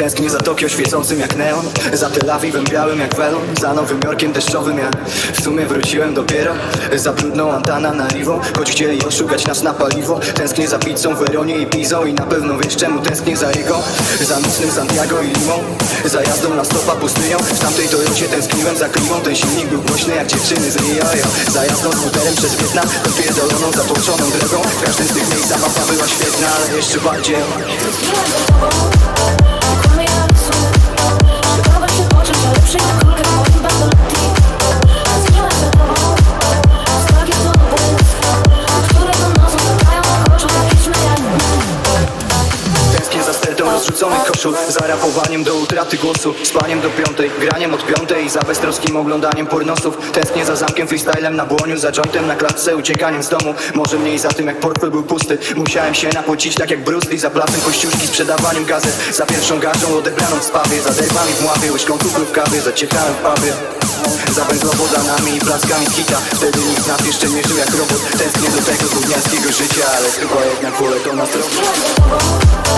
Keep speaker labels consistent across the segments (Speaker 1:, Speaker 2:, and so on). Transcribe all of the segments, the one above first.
Speaker 1: Tęsknię za Tokio świecącym jak neon Za Tel Awiwem białym jak welon Za Nowym Jorkiem deszczowym ja w sumie wróciłem dopiero Za brudną Antana na Rivo Choć chcieli oszukać nas na paliwo. Tęsknię za pizzą, Weronie i Pizą I na pewno wiesz czemu tęsknię za jego Za nocnym Santiago i Limą Za jazdą na stopa pustynią. W tamtej Toyocie tęskniłem za klimą Ten silnik był głośny jak dziewczyny z Rio Za jazdą skuterem przez Wietnam Wypierdoloną, zatłoczoną drogą. W każdym z tych miejsc zabawa była świetna Ale jeszcze bardziej rozrzuconych koszul Za rapowaniem do utraty głosu Spaniem do piątej, graniem od piątej za beztroskim oglądaniem pornosów Tęsknię za zamkiem, freestylem na błoniu Za jointem na klatce, uciekaniem z domu Może mniej za tym jak portfel był pusty Musiałem się napocić tak jak Bruce Lee Za placem kościuszki, sprzedawaniem gazet Za pierwszą garzą odebraną w spawie Za derwami w mławie, łyżką cukru w kawie Za ciechałem w pubie za węglowodanami i plackami z hita Wtedy nikt nas jeszcze nie żył jak robot Tęsknię do tego gówniarskiego życia Ale chyba jednak wolę to na zdrowie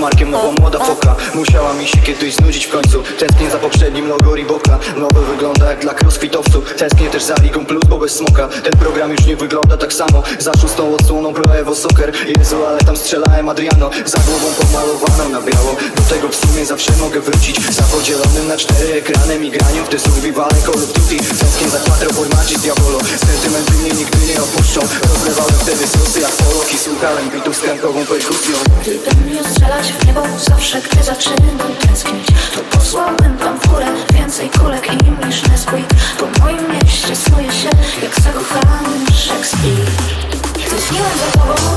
Speaker 1: Markiem, nowo młoda foka Musiała mi się kiedyś znudzić w końcu. Tęsknię za poprzednim logo Reeboka. Nowe wygląda jak dla crossfitowców. Tęsknię też za Ligą Plus, bo bez smoka. Ten program już nie wygląda tak samo. Za szóstą odsłoną Pro Evo Soccer. Jezu, ale tam strzelałem Adriano. Za głową pomalowaną na biało. Do tego w sumie zawsze mogę wrócić. Za podzielonym na cztery ekranem i graniem W te survivale Call of Duty. Tęsknię za quattro formaci Diabolo. Sentymenty mnie nigdy nie opuszczą. Rozlewałem wtedy sosy jak słuchałem bitów z krankową perkusją
Speaker 2: Gdybym miał strzelać w niebo zawsze, gdy zaczynam tęsknić. To posłałbym tam w górę więcej kulek im niż Nesquik. Po moim mieście snuje się jak zakochany Szekspir Tęskniłem za tobą,